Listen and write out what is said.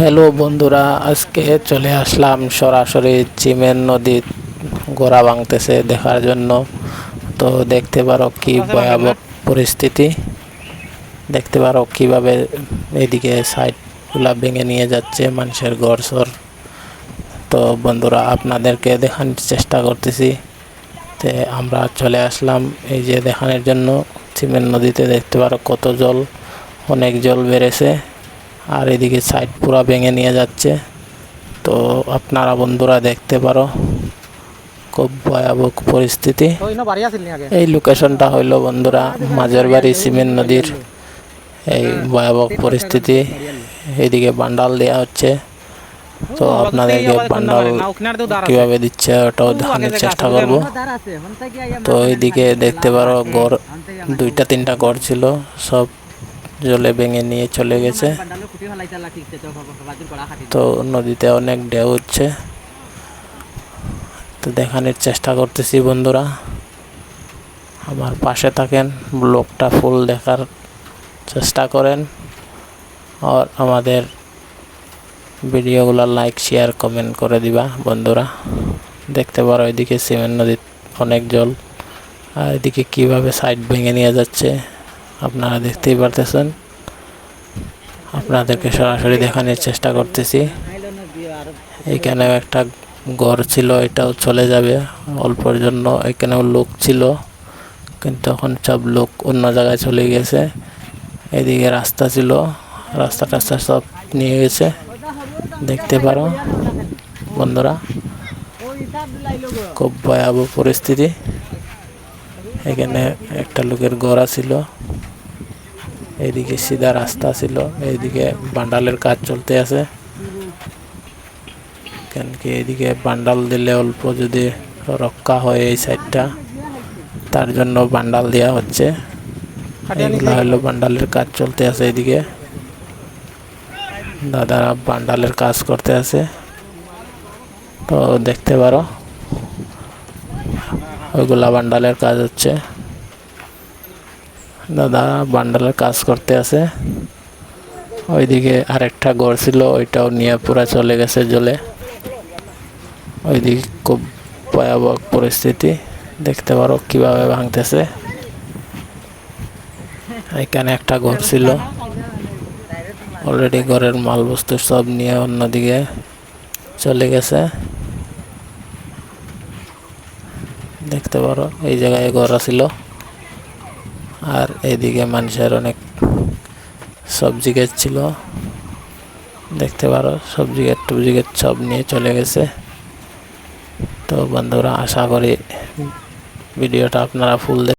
Hello বন্ধুরা আজকে চলে আসলাম সরাসরি চিমেন নদীর গোড়া ভাঙতেছে দেখার জন্য। তো দেখতে পারো কি ভয়াবহ পরিস্থিতি। দেখতে পারো কীভাবে এদিকে সাইডগুলা ভেঙে নিয়ে যাচ্ছে মানুষের ঘর সর তো বন্ধুরা আপনাদেরকে দেখানোর চেষ্টা করতেছি তে আমরা চলে আসলাম এই যে দেখানোর জন্য। চিমেন নদীতে দেখতে পারো কত জল অনেক জল বেড়েছে। আর এদিকে সাইড পুরা ভেঙে নিয়ে যাচ্ছে। তো আপনারা বন্ধুরা দেখতে পারো খুব ভয়াবহ পরিস্থিতি। এই লোকেশনটা হইল বন্ধুরা মাঝের বাড়ি সিমেন্ট নদীর। এই ভয়াবহ পরিস্থিতি। এইদিকে বান্ডাল দেওয়া হচ্ছে। তো আপনাদেরকে বান্ডাল কীভাবে দিচ্ছে ওটাও দেখানোর চেষ্টা করব। তো এইদিকে দেখতে পারো ঘর দুইটা তিনটা ঘর ছিল সব জলে ভেঙে নিয়ে চলে গেছে। তো নদীতে অনেক ঢেউ হচ্ছে। তো দেখানোর চেষ্টা করতেছি বন্ধুরা। আমার পাশে থাকেন ব্লগটা ফুল দেখার চেষ্টা করেন। আর আমাদের ভিডিওগুলো লাইক শেয়ার কমেন্ট করে দিবা বন্ধুরা। দেখতে পারো এদিকে সিমেন্ট নদীর অনেক জল। আর এদিকে কীভাবে সাইড ভেঙে নিয়ে যাচ্ছে। আপনারা দেখতেই পারতেছেন। আপনাদেরকে সরাসরি দেখানোর চেষ্টা করতেছি। এখানেও একটা ঘর ছিল, এটাও চলে যাবে। অল্পর জন্য এখানেও লোক ছিল, কিন্তু এখন সব লোক অন্য জায়গায় চলে গেছে। এদিকে রাস্তা ছিল, রাস্তা টাস্তা সব নিয়ে গেছে। দেখতে পারো বন্ধুরা, খুব ভয়াবহ পরিস্থিতি। এখানে একটা লোকের গড়া ছিল। এইদিকে সিধা রাস্তা ছিল এইদিকে বান্ডালের কাজ চলতে আছে। কেন কি এইদিকে বান্ডাল দিলে অল্প যদি রক্ষা হয় এই সাইডটা, তার জন্য বান্ডাল দেওয়া হচ্ছে। এগুলো হলো বান্ডালের কাজ চলতে আছে এইদিকে দাদারা বান্ডালের কাজ করতে আছে। তো দেখতে পারো ওইগুলা বান্ডালের কাজ হচ্ছে। দাদা বান্ডালের কাজ করতে আছে। ওইদিকে আরেকটা ঘর ছিল, ওইটাও নিয়ে পুরা চলে গেছে জলে। ওইদিকে খুব ভয়াবহ পরিস্থিতি, দেখতে পারো কীভাবে ভাঙতেছে। এখানে একটা ঘর ছিল। অলরেডি ঘরের মালবস্তু সব নিয়ে অন্যদিকে চলে গেছে। দেখতে পারো, এই জায়গায় ঘর ছিল আর এদিকে মানুষের অনেক সবজি গাছ ছিল। দেখতে পারো, সবজি গাছ, টবজি গাছ সব নিয়ে চলে গেছে। তো বন্ধুরা, আশা করি ভিডিওটা আপনারা ফুল